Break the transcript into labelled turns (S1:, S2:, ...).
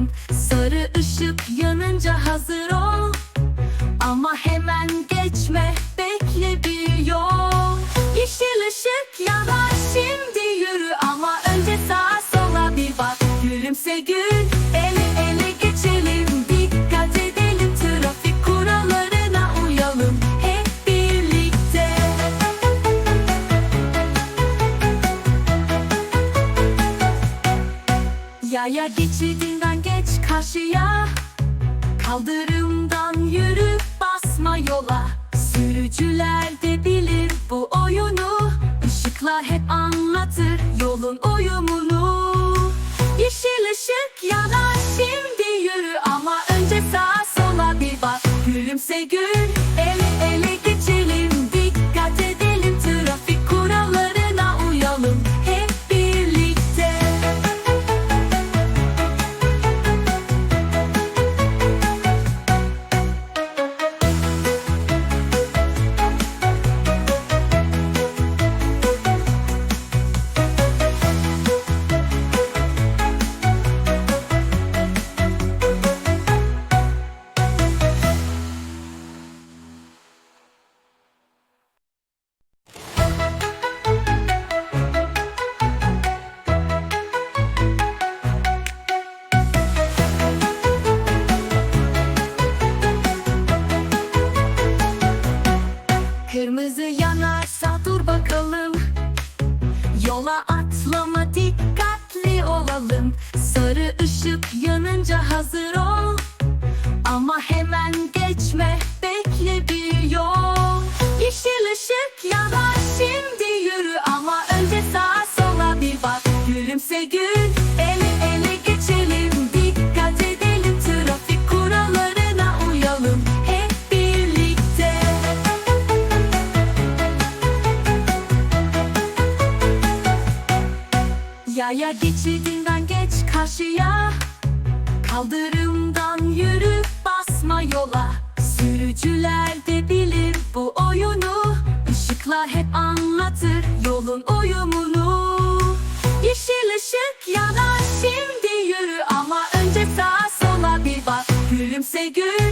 S1: Olalım Sarı ışık yanınca hazır ol. Ama hemen geçme bekle bir yol Yeşil ışık yanar şimdi yürü Ama önce sağa sola bir bak. Gülümse gül ele ele geçelim. Dikkat edelim trafik kurallarına uyalım Hep birlikte. Yaya geçidinden geç karşıya. Kaldırımdan yürü basma yola. Sürücüler de bilir bu oyunu. Işıklar hep anlatır yolun uyumunu hazır ol. Ama hemen geçme bekle bir yol. Yeşil ışık yanar şimdi yürü Ama önce sağa sola bir bak. Gülümse gül ele ele geçelim. Dikkat edelim trafik kurallarına uyalım Hep birlikte. Yaya geçidinden geç karşıya Kaldırımdan yürüp basma yola. Sürücüler de bilir bu oyunu. Işıklar hep anlatır yolun uyumunu. Yeşil ışık yanar şimdi yürü Ama önce sağa sola bir bak. Gülümse gül.